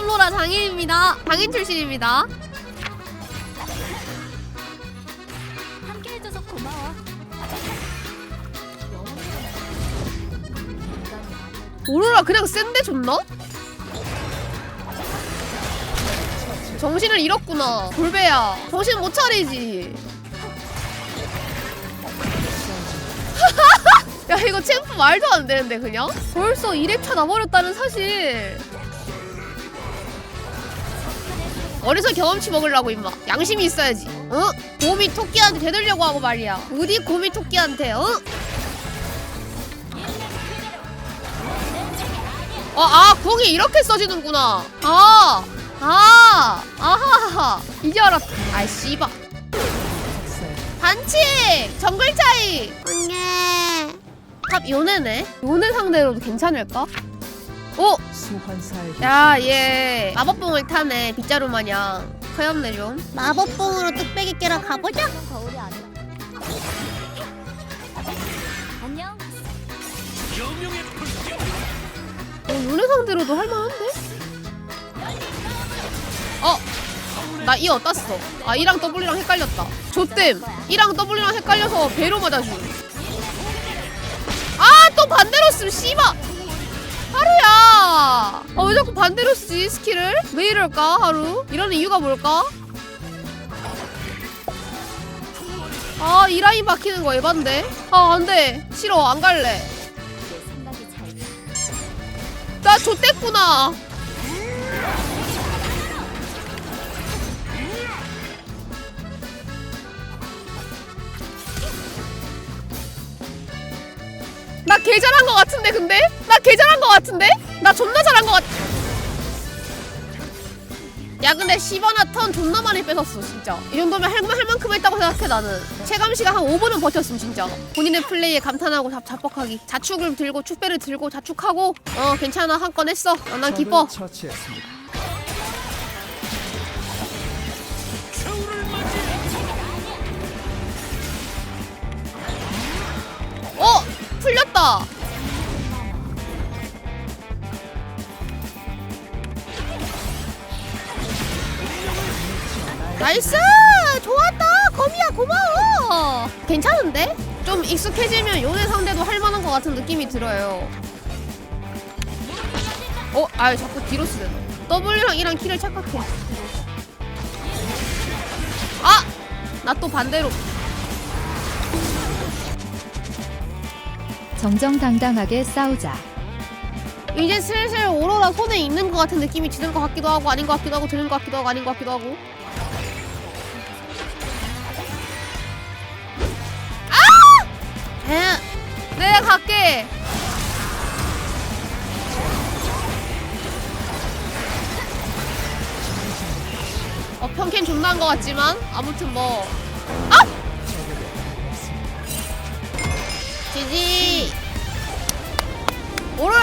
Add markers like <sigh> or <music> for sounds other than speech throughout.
탐로라 장인입니다. 장인 출신입니다. 함께 해줘서 고마워. 오로라 그냥 센데 줬나? 정신을 잃었구나. 골배야. 정신 못 차리지. <laughs> 야 이거 챔프 말도 안 되는데 그냥? 벌써 2렙차 나버렸다는 사실. 어디서 경험치 먹으려고 임마. 양심이 있어야지. 어? 곰이 토끼한테 대들려고 하고 말이야. 어디 곰이 토끼한테 어? 어, 아, 궁이 이렇게 써지는구나. 아, 아, 아하하. 이제 알았다. 아이, 씨바. 반칙! 정글 차이! 응애. 탑 요네네? 요네 상대로도 괜찮을까? 오! 소환사의 야, 얘. 마법봉을 타네. 빗자루 마냥. 커엽네, 좀. 마법봉으로 뚝배기 깨러 가보자. 거울이. 안녕. 어, 요네 상대로도 할만한데? 어! 나 이 어땄어. 아, 이랑 W랑 헷갈렸다. 조땜. 이랑 W랑 헷갈려서 배로 맞아주. 아, 또 반대로 쓰, 씨발! 아, 왜 자꾸 반대로 쓰지, 스킬을? 왜 이럴까, 하루? 이러는 이유가 뭘까? 아, 이 라인 박히는 거 에반데? 아, 안 돼. 싫어, 안 갈래. 나 좆됐구나. 나 개 잘한 것 같은데 근데? 나 개 잘한 것 같은데? 나 존나 잘한 것 같. 야 근데 시바나 턴 존나 많이 뺏었어 진짜 이 정도면 할, 할 만큼 했다고 생각해 나는 체감시가 한 5분은 버텼음 진짜 본인의 플레이에 감탄하고 잡, 자뻑하기 자축을 들고 축배를 들고 자축하고 어 괜찮아 한 건 했어 어, 난 기뻐 처치했습니다. 풀렸다. 나이스! 좋았다! 거미야 고마워! 괜찮은데? 좀 익숙해지면 요네 상대도 할만한 것 같은 느낌이 들어요. 어? 아유 자꾸 뒤로 쓰네. W랑 E랑 키를 착각해. 아! 나 또 반대로 정정당당하게 싸우자. 이제 슬슬 오로라 손에 있는 것 같은 느낌이 드는 것 같기도 하고 아닌 것 같기도 하고 드는 것 같기도 하고 아닌 것 같기도 하고 아! 에, 내가 갈게 어 평캔 존나 한 것 같지만 아무튼 뭐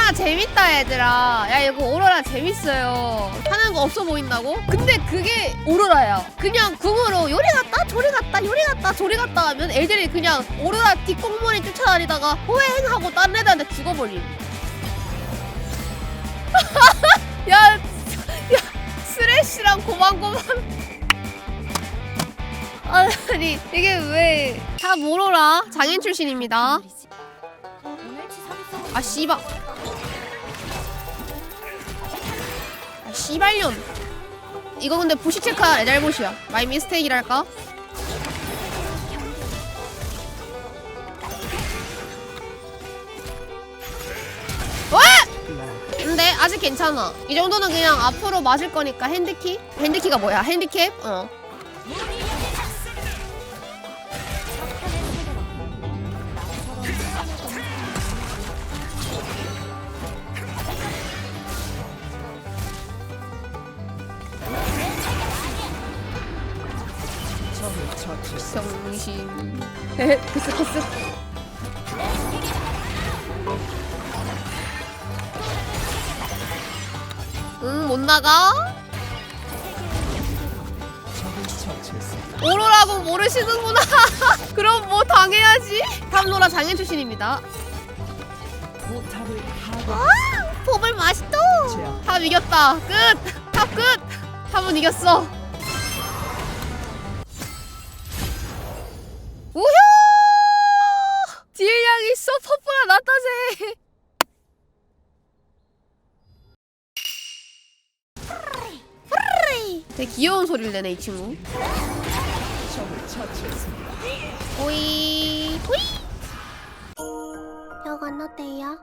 오로라 재밌다 얘들아. 야 이거 오로라 재밌어요. 하는 거 없어 보인다고? 근데 그게 오로라야 그냥 궁으로 요리 갔다 저리 갔다 요리 갔다 저리 갔다 하면 애들이 그냥 오로라 뒷공무원이 쫓아다니다가 호행 하고 다른 애들한테 죽어버림. <laughs> 야, 야 쓰레쉬랑 고만고만. <laughs> 아니 이게 왜 다 모로라? 장인 출신입니다. 아 씨발 씨발년 이거 근데 부시 체크할 내 잘못이야 마이 미스테이크랄까? 와! 근데 아직 괜찮아 이 정도는 그냥 앞으로 맞을 거니까 핸드키? 핸드키가 뭐야 핸디캡? 어 처치했습니다. 병신 헤헤 크스 크스 응못 나가? 오로라고 모르시는구나 <laughs> 그럼 뭐 당해야지 탐로라 장인 출신입니다. 아, 포블 맛있다. 다 이겼다 끝 끝! 한번 이겼어. 귀여운 소리를 내네 이 친구. 오이 오이. 벽 건너대요.